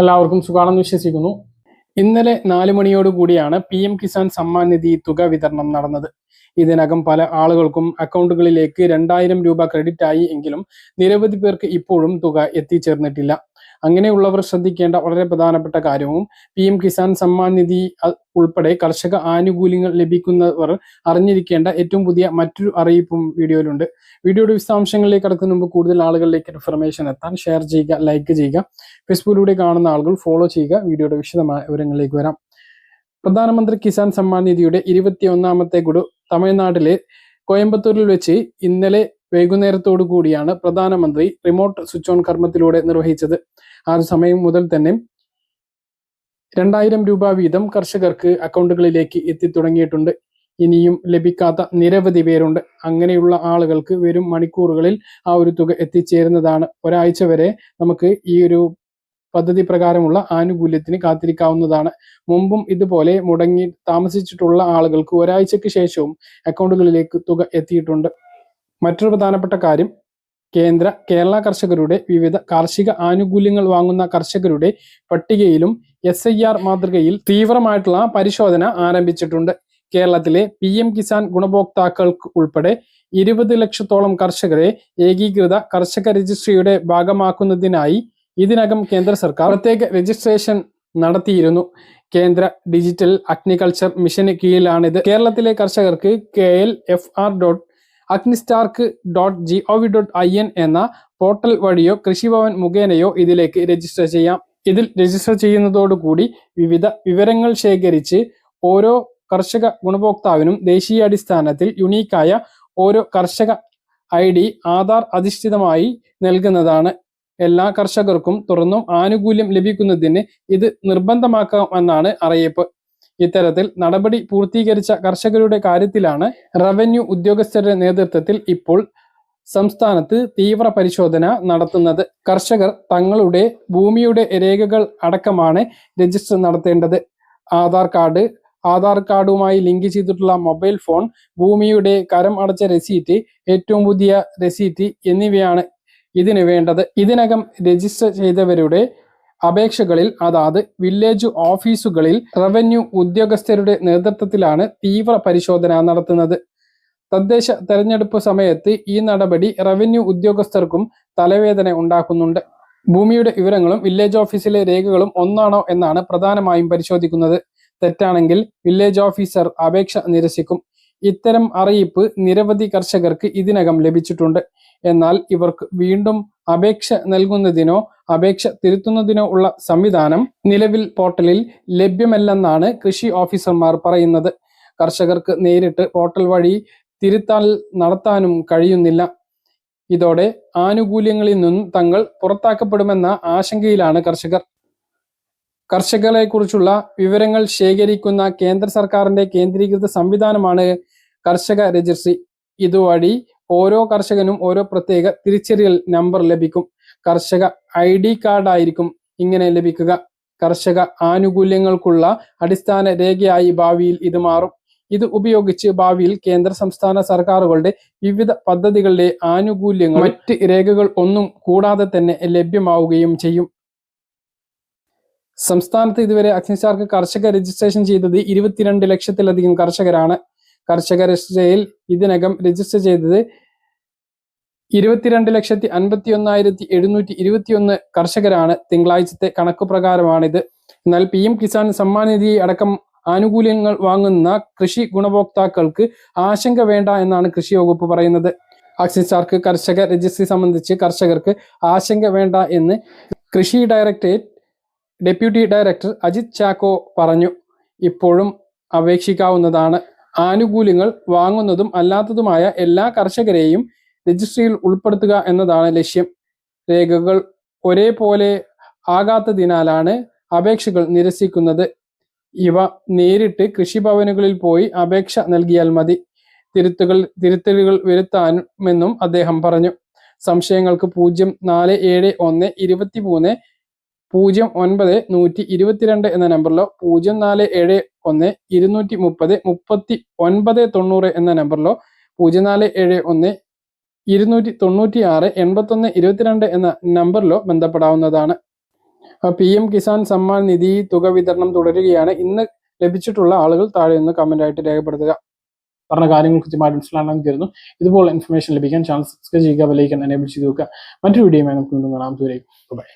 എല്ലാവർക്കും സുഖാണെന്ന് വിശ്വസിക്കുന്നു. ഇന്നലെ നാല് മണിയോട് കൂടിയാണ് പി എം കിസാൻ സമ്മാൻ നിധി തുക വിതരണം നടന്നത്. ഇതിനകം പല ആളുകൾക്കും അക്കൗണ്ടുകളിലേക്ക് രണ്ടായിരം രൂപ ക്രെഡിറ്റ് ആയി എങ്കിലും നിരവധി പേർക്ക് ഇപ്പോഴും തുക എത്തിച്ചേർന്നിട്ടില്ല. അങ്ങനെയുള്ളവർ ശ്രദ്ധിക്കേണ്ട വളരെ പ്രധാനപ്പെട്ട കാര്യവും പി എം കിസാൻ സമ്മാൻ നിധി ഉൾപ്പെടെ കർഷക ആനുകൂല്യങ്ങൾ ലഭിക്കുന്നവർ അറിഞ്ഞിരിക്കേണ്ട ഏറ്റവും പുതിയ മറ്റൊരു അറിയിപ്പും വീഡിയോയിലുണ്ട്. വീഡിയോയുടെ വിശദാംശങ്ങളിലേക്ക് കടക്കുന്ന മുമ്പ് കൂടുതൽ ആളുകളിലേക്ക് ഇൻഫർമേഷൻ എത്താൻ ഷെയർ ചെയ്യുക ലൈക്ക് ചെയ്യുക. ഫേസ്ബുക്കിലൂടെ കാണുന്ന ആളുകൾ ഫോളോ ചെയ്യുക. വീഡിയോയുടെ വിശദമായ വിവരങ്ങളിലേക്ക് വരാം. പ്രധാനമന്ത്രി കിസാൻ സമ്മാൻ നിധിയുടെ ഇരുപത്തി ഒന്നാമത്തെ ഗുഡു തമിഴ്നാട്ടിലെ കോയമ്പത്തൂരിൽ വെച്ച് ഇന്നലെ വൈകുന്നേരത്തോടു കൂടിയാണ് പ്രധാനമന്ത്രി റിമോട്ട് സ്വിച്ച് ഓൺ കർമ്മത്തിലൂടെ നിർവഹിച്ചത്. ആ ഒരു സമയം മുതൽ തന്നെ രണ്ടായിരം രൂപ വീതം കർഷകർക്ക് അക്കൗണ്ടുകളിലേക്ക് എത്തിത്തുടങ്ങിയിട്ടുണ്ട്. ഇനിയും ലഭിക്കാത്ത നിരവധി പേരുണ്ട്. അങ്ങനെയുള്ള ആളുകൾക്ക് വരും മണിക്കൂറുകളിൽ ആ ഒരു തുക എത്തിച്ചേരുന്നതാണ്. ഒരാഴ്ച വരെ നമുക്ക് ഈ ഒരു പദ്ധതി പ്രകാരമുള്ള ആനുകൂല്യത്തിന് കാത്തിരിക്കാവുന്നതാണ്. മുമ്പും ഇതുപോലെ മുടങ്ങി താമസിച്ചിട്ടുള്ള ആളുകൾക്ക് ഒരാഴ്ചയ്ക്ക് ശേഷവും അക്കൗണ്ടുകളിലേക്ക് തുക എത്തിയിട്ടുണ്ട്. മറ്റൊരു പ്രധാനപ്പെട്ട കാര്യം കേന്ദ്ര കേരള കർഷകരുടെ വിവിധ കാർഷിക ആനുകൂല്യങ്ങൾ വാങ്ങുന്ന കർഷകരുടെ പട്ടികയിലും എസ് ഐ ആർ മാതൃകയിൽ തീവ്രമായിട്ടുള്ള പരിശോധന ആരംഭിച്ചിട്ടുണ്ട്. കേരളത്തിലെ പി എം കിസാൻ ഗുണഭോക്താക്കൾക്ക് ഉൾപ്പെടെ ഇരുപത് ലക്ഷത്തോളം കർഷകരെ ഏകീകൃത കർഷക രജിസ്ട്രിയുടെ ഭാഗമാക്കുന്നതിനായി ഇതിനകം കേന്ദ്ര സർക്കാർ പ്രത്യേക രജിസ്ട്രേഷൻ നടത്തിയിരുന്നു. കേന്ദ്ര ഡിജിറ്റൽ അഗ്നികൾച്ചർ മിഷന് കീഴിലാണിത്. കേരളത്തിലെ കർഷകർക്ക് K L F R dot agristack dot G O V dot I N എന്ന പോർട്ടൽ വഴിയോ കൃഷിഭവൻ മുഖേനയോ ഇതിലേക്ക് രജിസ്റ്റർ ചെയ്യാം. ഇതിൽ രജിസ്റ്റർ ചെയ്യുന്നതോടുകൂടി വിവിധ വിവരങ്ങൾ ശേഖരിച്ച് ഓരോ കർഷക ഗുണഭോക്താവിനും ദേശീയാടിസ്ഥാനത്തിൽ യുണീക്കായ ഓരോ കർഷക ഐ ഡി ആധാർ അധിഷ്ഠിതമായി നൽകുന്നതാണ്. എല്ലാ കർഷകർക്കും തുറന്നും ആനുകൂല്യം ലഭിക്കുന്നതിന് ഇത് നിർബന്ധമാക്കാമെന്നാണ് അറിയിപ്പ്. ഇത്തരത്തിൽ നടപടി പൂർത്തീകരിച്ച കർഷകരുടെ കാര്യത്തിലാണ് റവന്യൂ ഉദ്യോഗസ്ഥരുടെ നേതൃത്വത്തിൽ ഇപ്പോൾ സംസ്ഥാനത്ത് തീവ്ര പരിശോധന നടത്തുന്നത്. കർഷകർ തങ്ങളുടെ ഭൂമിയുടെ രേഖകൾ അടക്കമാണ് രജിസ്റ്റർ നടത്തേണ്ടത്. ആധാർ കാർഡ് ആധാർ കാർഡുമായി ലിങ്ക് ചെയ്തിട്ടുള്ള മൊബൈൽ ഫോൺ ഭൂമിയുടെ കരം അടച്ച റെസീറ്റ് ഏറ്റവും പുതിയ റെസീറ്റ് എന്നിവയാണ് ഇതിന് വേണ്ടത്. ഇതിനകം രജിസ്റ്റർ ചെയ്തവരുടെ അപേക്ഷകളിൽ അതാത് വില്ലേജ് ഓഫീസുകളിൽ റവന്യൂ ഉദ്യോഗസ്ഥരുടെ നേതൃത്വത്തിലാണ് തീവ്ര പരിശോധന നടത്തുന്നത്. തദ്ദേശ തെരഞ്ഞെടുപ്പ് സമയത്ത് ഈ നടപടി റവന്യൂ ഉദ്യോഗസ്ഥർക്കും തലവേദന ഉണ്ടാക്കുന്നുണ്ട്. ഭൂമിയുടെ വിവരങ്ങളും വില്ലേജ് ഓഫീസിലെ രേഖകളും ഒന്നാണോ എന്നാണ് പ്രധാനമായും പരിശോധിക്കുന്നത്. തെറ്റാണെങ്കിൽ വില്ലേജ് ഓഫീസർ അപേക്ഷ നിരസിക്കും. ഇത്തരം അറിയിപ്പ് നിരവധി കർഷകർക്ക് ഇതിനകം ലഭിച്ചിട്ടുണ്ട്. എന്നാൽ ഇവർക്ക് വീണ്ടും അപേക്ഷ നൽകുന്നതിനോ അപേക്ഷ തിരുത്തുന്നതിനോ ഉള്ള സംവിധാനം നിലവിൽ പോർട്ടലിൽ ലഭ്യമല്ലെന്നാണ് കൃഷി ഓഫീസർമാർ പറയുന്നത്. കർഷകർക്ക് നേരിട്ട് പോർട്ടൽ വഴി തിരുത്താൽ നടത്താനും കഴിയുന്നില്ല. ഇതോടെ ആനുകൂല്യങ്ങളിൽ നിന്നും തങ്ങൾ പുറത്താക്കപ്പെടുമെന്ന ആശങ്കയിലാണ് കർഷകർ. കർഷകരെ കുറിച്ചുള്ള വിവരങ്ങൾ ശേഖരിക്കുന്ന കേന്ദ്ര സർക്കാരിന്റെ കേന്ദ്രീകൃത സംവിധാനമാണ് കർഷക രജിസ്ട്രി. ഇതുവഴി ഓരോ കർഷകനും ഓരോ പ്രത്യേക തിരിച്ചറിയൽ നമ്പർ ലഭിക്കും. കർഷക ഐ ഡി കാർഡായിരിക്കും ഇങ്ങനെ ലഭിക്കുക. കർഷക ആനുകൂല്യങ്ങൾക്കുള്ള അടിസ്ഥാന രേഖയായി ഭാവിയിൽ ഇത് മാറും. ഇത് ഉപയോഗിച്ച് ഭാവിയിൽ കേന്ദ്ര സംസ്ഥാന സർക്കാരുകളുടെ വിവിധ പദ്ധതികളുടെ ആനുകൂല്യങ്ങൾ മറ്റ് രേഖകൾ ഒന്നും കൂടാതെ തന്നെ ലഭ്യമാവുകയും ചെയ്യും. സംസ്ഥാനത്ത് ഇതുവരെ അഗ്നിസാർക്ക് കർഷക രജിസ്ട്രേഷൻ ചെയ്തത് ഇരുപത്തിരണ്ട് ലക്ഷത്തിലധികം കർഷകരാണ്. കർഷക രജിസ്ട്രയിൽ ഇതിനകം രജിസ്റ്റർ ചെയ്തത് ഇരുപത്തിരണ്ട് ലക്ഷത്തി അൻപത്തി ഒന്നായിരത്തി എഴുന്നൂറ്റി ഇരുപത്തിയൊന്ന് കർഷകരാണ്. തിങ്കളാഴ്ചത്തെ കണക്ക് പ്രകാരമാണിത്. എന്നാൽ പി എം കിസാൻ സമ്മാൻ നിധി അടക്കം ആനുകൂല്യങ്ങൾ വാങ്ങുന്ന കൃഷി ഗുണഭോക്താക്കൾക്ക് ആശങ്ക വേണ്ട എന്നാണ് കൃഷി വകുപ്പ് പറയുന്നത്. അക്സിസാർക്ക് കർഷക രജിസ്ട്രി സംബന്ധിച്ച് കർഷകർക്ക് ആശങ്ക വേണ്ട എന്ന് കൃഷി directorate deputy director Ajith Chacko പറഞ്ഞു. ഇപ്പോഴും അപേക്ഷിക്കാവുന്നതാണ്. ആനുകൂല്യങ്ങൾ വാങ്ങുന്നതും അല്ലാത്തതുമായ എല്ലാ കർഷകരെയും രജിസ്ട്രിയിൽ ഉൾപ്പെടുത്തുക എന്നതാണ് ലക്ഷ്യം. രേഖകൾ ഒരേപോലെ ആകാത്തതിനാലാണ് അപേക്ഷകൾ നിരസിക്കുന്നത്. ഇവ നേരിട്ട് കൃഷിഭവനുകളിൽ പോയി അപേക്ഷ നൽകിയാൽ മതി. തിരുത്തുകൾ തിരുത്തലുകൾ വരുത്താനുമെന്നും അദ്ദേഹം പറഞ്ഞു. സംശയങ്ങൾക്ക് പൂജ്യം നാല് ഏഴ് ഒന്ന് ഇരുപത്തി മൂന്ന് പൂജ്യം ഒൻപത് നൂറ്റി ഇരുപത്തിരണ്ട് എന്ന നമ്പറിലോ പൂജ്യം നാല് ഏഴ് ഒന്ന് ഇരുന്നൂറ്റി മുപ്പത് മുപ്പത്തി ഒൻപത് തൊണ്ണൂറ് എന്ന നമ്പറിലോ പൂജ്യം നാല് ഏഴ് ഒന്ന് ഇരുന്നൂറ്റി തൊണ്ണൂറ്റി ആറ് എൺപത്തൊന്ന് ഇരുപത്തിരണ്ട് എന്ന നമ്പറിലോ ബന്ധപ്പെടാവുന്നതാണ്. പി എം കിസാൻ സമ്മാൻ നിധി തുക വിതരണം തുടരുകയാണ്. ഇന്ന് ലഭിച്ചിട്ടുള്ള ആളുകൾ താഴെ നിന്ന് കമന്റ് ആയിട്ട് രേഖപ്പെടുത്തുക. പറഞ്ഞ കാര്യങ്ങൾ കൃത്യമായിട്ട് മനസ്സിലാണെന്ന് കരുതുന്നു. ഇതുപോലെ ഇൻഫർമേഷൻ ലഭിക്കാൻ ചാനൽ സബ്സ്ക്രൈബ് ചെയ്യുക വിലയിക്കാൻ എനേബിൾ ചെയ്ത് നോക്കുക മറ്റൊരു വീഡിയോയുമായി നമുക്ക് വീണ്ടും കാണാം. ദൂരേക്ക് ബൈ